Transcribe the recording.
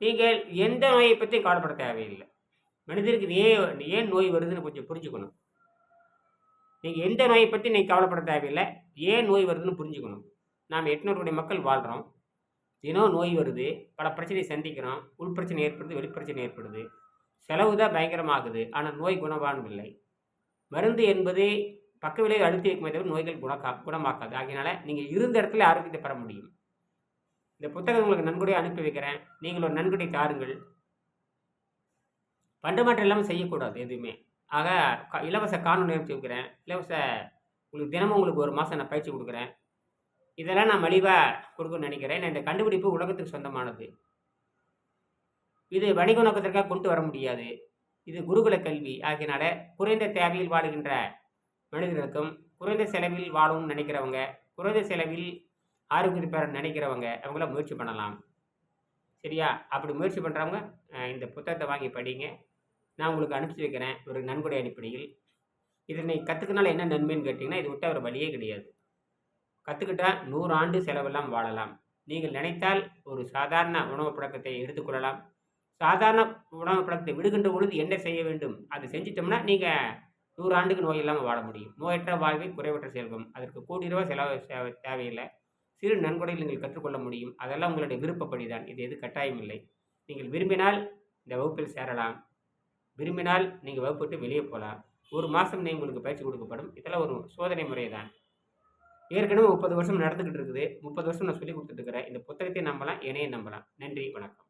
நீங்கள் எந்த நோயை பற்றியும் கவலைப்பட தேவையில்லை. மனிதருக்கு ஏன் ஏன் நோய் வருதுன்னு கொஞ்சம் புரிஞ்சுக்கணும். நீங்கள் எந்த நோயை பற்றி நீங்கள் கவலைப்பட தேவையில்லை. ஏன் நோய் வருதுன்னு புரிஞ்சுக்கணும். நாம் எட்நூறு கோடி மக்கள் வாழ்கிறோம் தினம் நோய் வருது பல பிரச்சனையை சந்திக்கிறோம். உள் பிரச்சனை ஏற்படுது வெளிப்பிரச்சனை ஏற்படுது. செலவு தான் பயங்கரமாகுது. ஆனால் நோய் குணமானதில்லை மருந்து என்பது பக்க விளைவு அழுத்தி வைக்குமே தவிர நோய்கள் குணக்கா குணமாக்காது. ஆகையினால நீங்கள் இருந்த இடத்துல ஆரோக்கியத்தை பெற முடியும். இந்த புத்தகம் உங்களுக்கு நன்கொடையை அனுப்பி வைக்கிறேன். நீங்கள் ஒரு நன்கொடை தாருங்கள். பண்டமாற்றம் இல்லாமல் செய்யக்கூடாது எதுவுமே. ஆக இலவச காணொலி அனுப்பிச்சு வைக்கிறேன். இலவச உங்களுக்கு தினமும் உங்களுக்கு ஒரு மாதம் நான் பயிற்சி கொடுக்குறேன். இதெல்லாம் நான் மலிவாக கொடுக்கணும்னு நினைக்கிறேன். நான் இந்த கண்டுபிடிப்பு உலகத்துக்கு சொந்தமானது. இது வணிக நோக்கத்திற்காக கொண்டு வர முடியாது. இது குருகுல கல்வி. ஆகியனால குறைந்த தேவையில் வாழுகின்ற மனிதர்களுக்கும் குறைந்த செலவில் வாழும்னு நினைக்கிறவங்க குறைந்த செலவில் ஆரோக்கியத்தை பெற நினைக்கிறவங்க அவங்களாம் முயற்சி பண்ணலாம். சரியா? அப்படி முயற்சி பண்ணுறவங்க இந்த புத்தகத்தை வாங்கி படிங்க. நான் உங்களுக்கு அனுப்பிச்சி வைக்கிறேன் ஒரு நன்கொடை அடிப்படையில். இதனை கற்றுக்கனால என்ன நன்மைன்னு கேட்டிங்கன்னா இது விட்ட ஒரு வழியே கிடையாது. கற்றுக்கிட்டா நூறு ஆண்டு செலவெல்லாம் வாழலாம். நீங்கள் நினைத்தால் ஒரு சாதாரண உணவு பழக்கத்தை எடுத்துக்கொள்ளலாம் சாதாரண உணவு பழக்கத்தை விடுகின்ற பொழுது என்ன செய்ய வேண்டும்? அதை செஞ்சிட்டோம்னா நீங்கள் நூறு ஆண்டுக்கு நோய் இல்லாமல் வாழ முடியும். நோயற்ற வாழ்வை குறைவற்ற செல்வம். அதற்கு கோடி ரூபாய் செலவு தேவை- தேவையில்லை. சிறு நன்கொடையில் நீங்கள் கற்றுக்கொள்ள முடியும். அதெல்லாம் உங்களுடைய விருப்பப்படி தான் இது எது கட்டாயம் இல்லை நீங்கள் விரும்பினால் இந்த வகுப்பில் சேரலாம். விரும்பினால் நீங்கள் வகுப்பு விட்டு வெளியே போகலாம். ஒரு மாதம் நீ உங்களுக்கு பயிற்சி கொடுக்கப்படும். இதெல்லாம் ஒரு சோதனை முறை தான் ஏற்கனவே முப்பது வருஷம் நடந்துக்கிட்டு இருக்குது. முப்பது வருஷம் நான் சொல்லி கொடுத்துட்டு இருக்கிறேன். இந்த புத்தகத்தை நம்பலாம் என்னையும் நம்பலாம். நன்றி வணக்கம்.